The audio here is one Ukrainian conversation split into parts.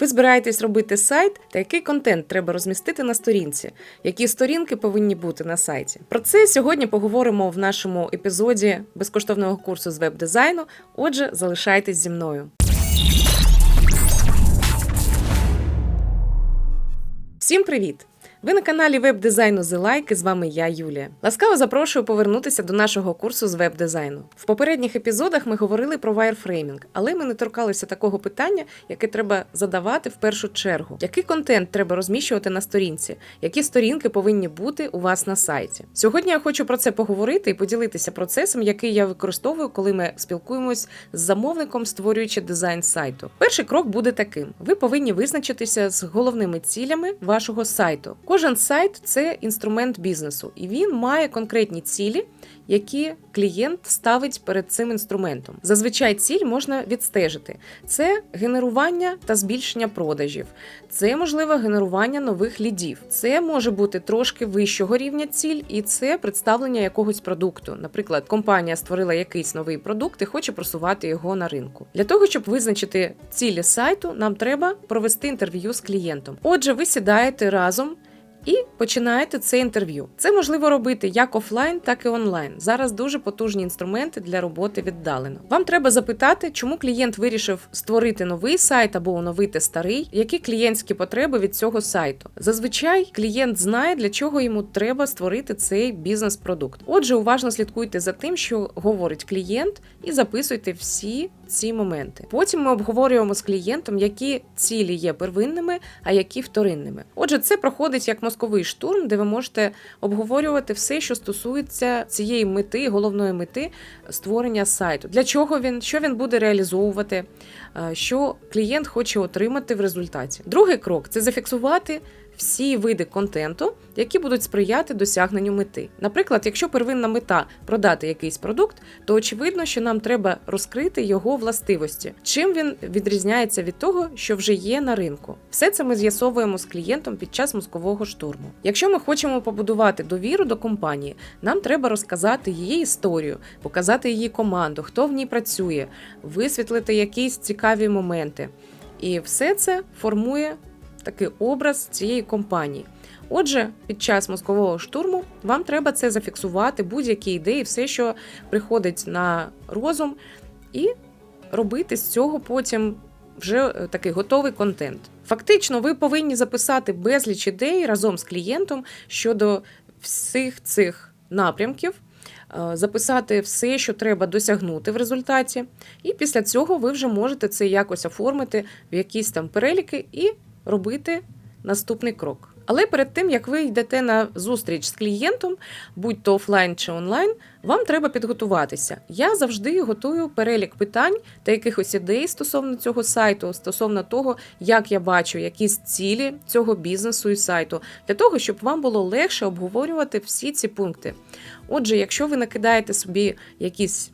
Ви збираєтесь робити сайт та який контент треба розмістити на сторінці, які сторінки повинні бути на сайті. Про це сьогодні поговоримо в нашому епізоді безкоштовного курсу з веб-дизайну. Отже, залишайтесь зі мною. Всім привіт! Ви на каналі веб-дизайну і з вами я, Юлія. Ласкаво запрошую повернутися до нашого курсу з веб-дизайну. В попередніх епізодах ми говорили про вайрфреймінг, але ми не торкалися такого питання, яке треба задавати в першу чергу. Який контент треба розміщувати на сторінці? Які сторінки повинні бути у вас на сайті? Сьогодні я хочу про це поговорити і поділитися процесом, який я використовую, коли ми спілкуємось з замовником, створюючи дизайн сайту. Перший крок буде таким: ви повинні визначитися з головними цілями вашого сайту. Кожен сайт це інструмент бізнесу, і він має конкретні цілі, які клієнт ставить перед цим інструментом. Зазвичай ціль можна відстежити: це генерування та збільшення продажів, це можливо генерування нових лідів. Це може бути трошки вищого рівня ціль, і це представлення якогось продукту. Наприклад, компанія створила якийсь новий продукт і хоче просувати його на ринку. Для того щоб визначити цілі сайту, нам треба провести інтерв'ю з клієнтом. Отже, ви сідаєте разом і починаєте це інтерв'ю. Це можливо робити як офлайн, так і онлайн. Зараз дуже потужні інструменти для роботи віддалено. Вам треба запитати, чому клієнт вирішив створити новий сайт або оновити старий, які клієнтські потреби від цього сайту. Зазвичай клієнт знає, для чого йому треба створити цей бізнес-продукт. Отже, уважно слідкуйте за тим, що говорить клієнт, і записуйте всі ці моменти. Потім ми обговорюємо з клієнтом, які цілі є первинними, а які вторинними. Отже, це проходить як мозковий штурм, де ви можете обговорювати все, що стосується цієї мети, головної мети створення сайту. Для чого він, що він буде реалізовувати, е, що клієнт хоче отримати в результаті. Другий крок це зафіксувати всі види контенту, які будуть сприяти досягненню мети. Наприклад, якщо первинна мета продати якийсь продукт, то очевидно, що нам треба розкрити його властивості, чим він відрізняється від того, що вже є на ринку. Все це ми з'ясовуємо з клієнтом під час мозкового штурму. Якщо ми хочемо побудувати довіру до компанії, нам треба розказати її історію, показати її команду, хто в ній працює, висвітлити якісь цікаві моменти. І все це формує такий образ цієї компанії. Отже, під час мозкового штурму вам треба це зафіксувати, будь-які ідеї, все, що приходить на розум, і робити з цього потім вже е, такий готовий контент. Фактично, ви повинні записати безліч ідей разом з клієнтом щодо всіх цих напрямків. Е, записати все, що треба досягнути в результаті, і після цього ви вже можете це якось оформити в якісь там переліки і робити наступний крок. Але перед тим, як ви йдете на зустріч з клієнтом, будь то офлайн чи онлайн, вам треба підготуватися. Я завжди готую перелік питань та якихось ідей стосовно цього сайту, стосовно того, як я бачу якісь цілі цього бізнесу і сайту, для того, щоб вам було легше обговорювати всі ці пункти. Отже, якщо ви накидаєте собі якісь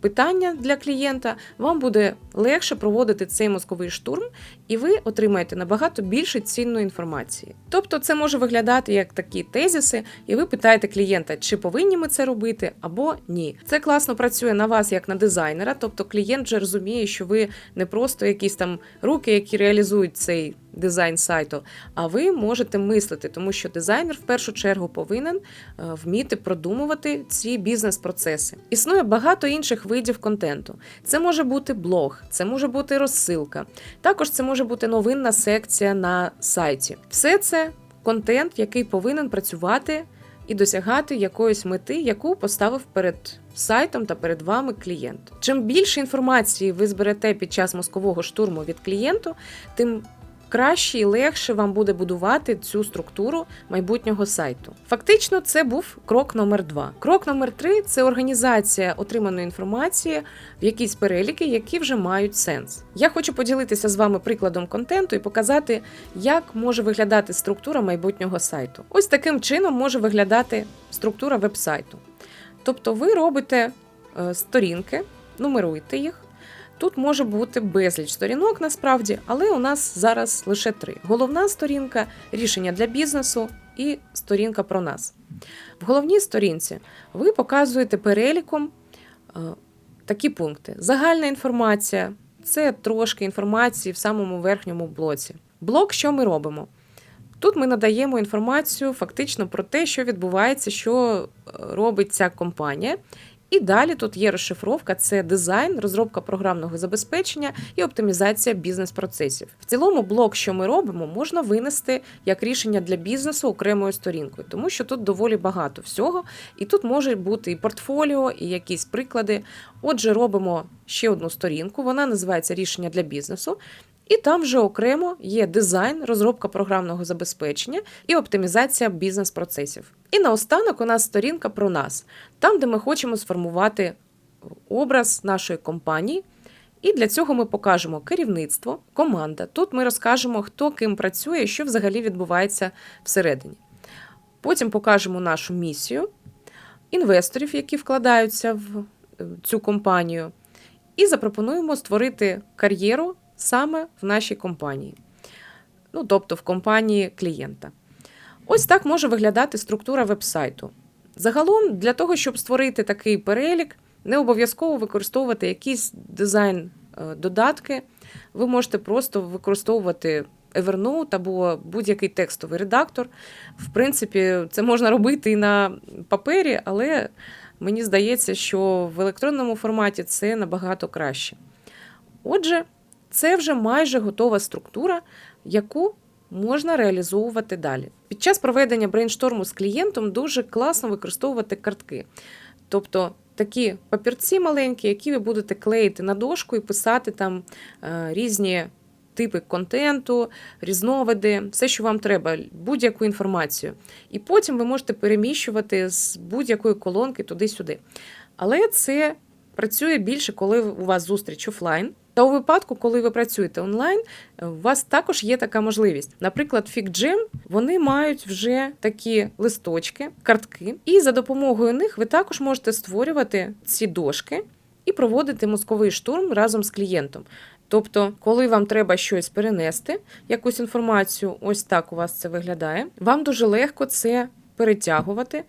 питання для клієнта, вам буде легше проводити цей мозковий штурм, і ви отримаєте набагато більше цінної інформації. Тобто, це може виглядати як такі тезіси, і ви питаєте клієнта, чи повинні ми це робити або ні. Це класно працює на вас як на дизайнера, тобто клієнт вже розуміє, що ви не просто якісь там руки, які реалізують цей дизайн сайту, а ви можете мислити, тому що дизайнер в першу чергу повинен е, вміти продумувати ці бізнес-процеси. Існує багато інших видів контенту. Це може бути блог, це може бути розсилка. Також це може бути новинна секція на сайті. Все це контент, який повинен працювати. І досягати якоїсь мети, яку поставив перед сайтом та перед вами клієнт. Чим більше інформації ви зберете під час мозкового штурму від клієнту, тим краще і легше вам буде будувати цю структуру майбутнього сайту. Фактично, це був крок номер два. Крок номер три це організація отриманої інформації в якісь переліки, які вже мають сенс. Я хочу поділитися з вами прикладом контенту і показати, як може виглядати структура майбутнього сайту. Ось таким чином може виглядати структура веб-сайту. Тобто ви робите е, сторінки, нумеруєте їх. Тут може бути безліч сторінок насправді, але у нас зараз лише три: головна сторінка, рішення для бізнесу і сторінка про нас. В головній сторінці ви показуєте переліком е, такі пункти: загальна інформація, це трошки інформації в самому верхньому блоці. Блок, що ми робимо? Тут ми надаємо інформацію фактично про те, що відбувається, що е, робить ця компанія. І далі тут є розшифровка: це дизайн, розробка програмного забезпечення і оптимізація бізнес-процесів. В цілому, блок, що ми робимо, можна винести як рішення для бізнесу окремою сторінкою, тому що тут доволі багато всього, і тут може бути і портфоліо, і якісь приклади. Отже, робимо ще одну сторінку. Вона називається рішення для бізнесу. І там вже окремо є дизайн, розробка програмного забезпечення і оптимізація бізнес-процесів. І наостанок у нас сторінка про нас, там, де ми хочемо сформувати образ нашої компанії. І для цього ми покажемо керівництво, команда. Тут ми розкажемо, хто ким працює, що взагалі відбувається всередині. Потім покажемо нашу місію, інвесторів, які вкладаються в е, цю компанію, і запропонуємо створити кар'єру саме в нашій компанії, ну тобто в компанії клієнта. Ось так може виглядати структура вебсайту. Загалом, для того, щоб створити такий перелік, не обов'язково використовувати якісь дизайн-додатки. Ви можете просто використовувати Evernote або будь-який текстовий редактор. В принципі, це можна робити і на папері, але мені здається, що в електронному форматі це набагато краще. Отже, це вже майже готова структура, яку можна реалізовувати далі. Під час проведення брейншторму з клієнтом дуже класно використовувати картки. Тобто такі папірці маленькі, які ви будете клеїти на дошку і писати там е, різні типи контенту, різновиди, все, що вам треба, будь-яку інформацію. І потім ви можете переміщувати з будь-якої колонки туди-сюди. Але це працює більше, коли у вас зустріч офлайн. Та у випадку, коли ви працюєте онлайн, у вас також є така можливість. Наприклад, FigJam, вони мають вже такі листочки, картки, і за допомогою них ви також можете створювати ці дошки і проводити мозковий штурм разом з клієнтом. Тобто, коли вам треба щось перенести, якусь інформацію, ось так у вас це виглядає, вам дуже легко це перетягувати.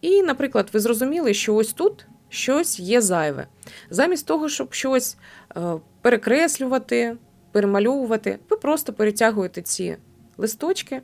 І, наприклад, ви зрозуміли, що ось тут щось є зайве. Замість того, щоб щось е, перекреслювати, перемальовувати, ви просто перетягуєте ці листочки,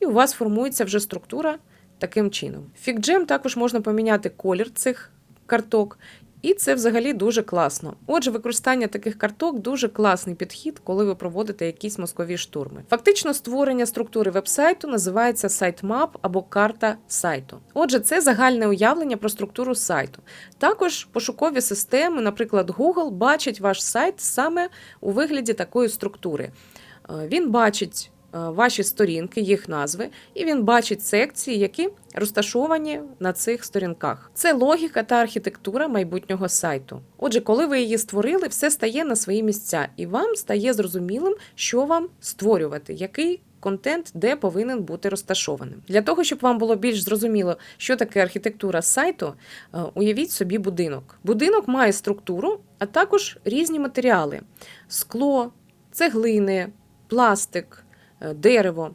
і у вас формується вже структура таким чином. Фікджем також можна поміняти колір цих карток і це взагалі дуже класно. Отже, використання таких карток дуже класний підхід, коли ви проводите якісь мозкові штурми. Фактично, створення структури вебсайту називається сайтмап або карта сайту. Отже, це загальне уявлення про структуру сайту. Також пошукові системи, наприклад, Google, бачать ваш сайт саме у вигляді такої структури. Е, він бачить ваші сторінки, їх назви, і він бачить секції, які розташовані на цих сторінках. Це логіка та архітектура майбутнього сайту. Отже, коли ви її створили, все стає на свої місця, і вам стає зрозумілим, що вам створювати, який. Контент, де повинен бути розташованим. Для того, щоб вам було більш зрозуміло, що таке архітектура сайту, е, уявіть собі будинок. Будинок має структуру, а також різні матеріали: скло, цеглини, пластик, Е, дерево.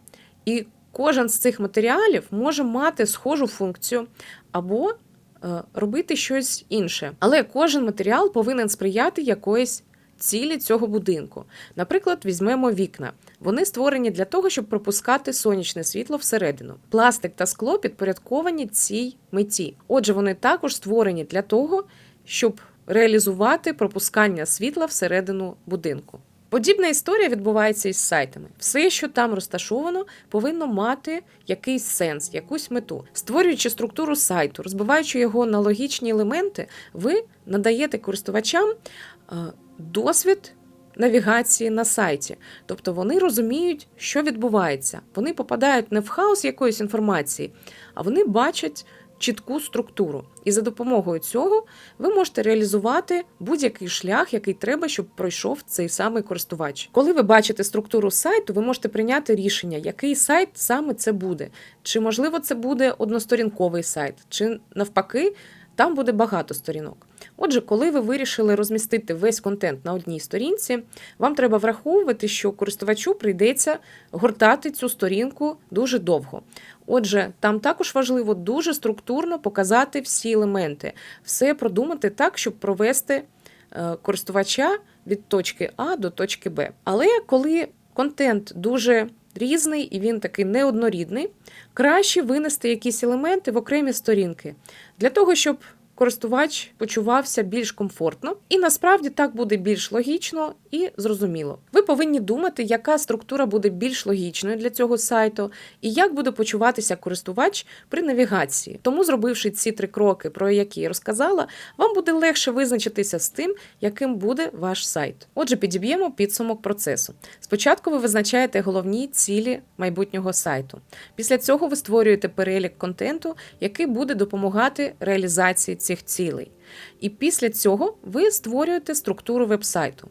І кожен з цих матеріалів може мати схожу функцію або е, робити щось інше. Але кожен матеріал повинен сприяти якоїсь цілі цього будинку. Наприклад, візьмемо вікна. Вони створені для того, щоб пропускати сонячне світло всередину. Пластик та скло підпорядковані цій меті. Отже, вони також створені для того, щоб реалізувати пропускання світла всередину будинку. Подібна історія відбувається із сайтами. Все, що там розташовано, повинно мати якийсь сенс, якусь мету. Створюючи структуру сайту, розбиваючи його на логічні елементи, ви надаєте користувачам е, досвід. Навігації на сайті, тобто вони розуміють, що відбувається. Вони попадають не в хаос якоїсь інформації, а вони бачать чітку структуру. І за допомогою цього ви можете реалізувати будь-який шлях, який треба, щоб пройшов цей самий користувач. Коли ви бачите структуру сайту, ви можете прийняти рішення, який сайт саме це буде. Чи можливо це буде односторінковий сайт, чи навпаки, там буде багато сторінок. Отже, коли ви вирішили розмістити весь контент на одній сторінці, вам треба враховувати, що користувачу прийдеться гортати цю сторінку дуже довго. Отже, там також важливо дуже структурно показати всі елементи, все продумати так, щоб провести е, користувача від точки А до точки Б. Але коли контент дуже різний і він такий неоднорідний, краще винести якісь елементи в окремі сторінки для того, щоб користувач почувався більш комфортно, і насправді так буде більш логічно і зрозуміло. Ви повинні думати, яка структура буде більш логічною для цього сайту, і як буде почуватися користувач при навігації. Тому, зробивши ці три кроки, про які я розказала, вам буде легше визначитися з тим, яким буде ваш сайт. Отже, підіб'ємо підсумок процесу. Спочатку ви визначаєте головні цілі майбутнього сайту. Після цього ви створюєте перелік контенту, який буде допомагати реалізації цих цілей. І після цього ви створюєте структуру вебсайту.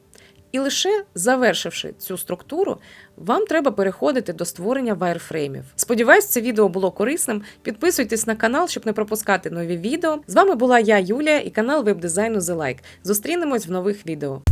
І лише завершивши цю структуру, вам треба переходити до створення вайрфреймів. Сподіваюсь, це відео було корисним. Підписуйтесь на канал, щоб не пропускати нові відео. З вами була я, Юлія, і канал веб-дизайну The Like. Зустрінемось в нових відео.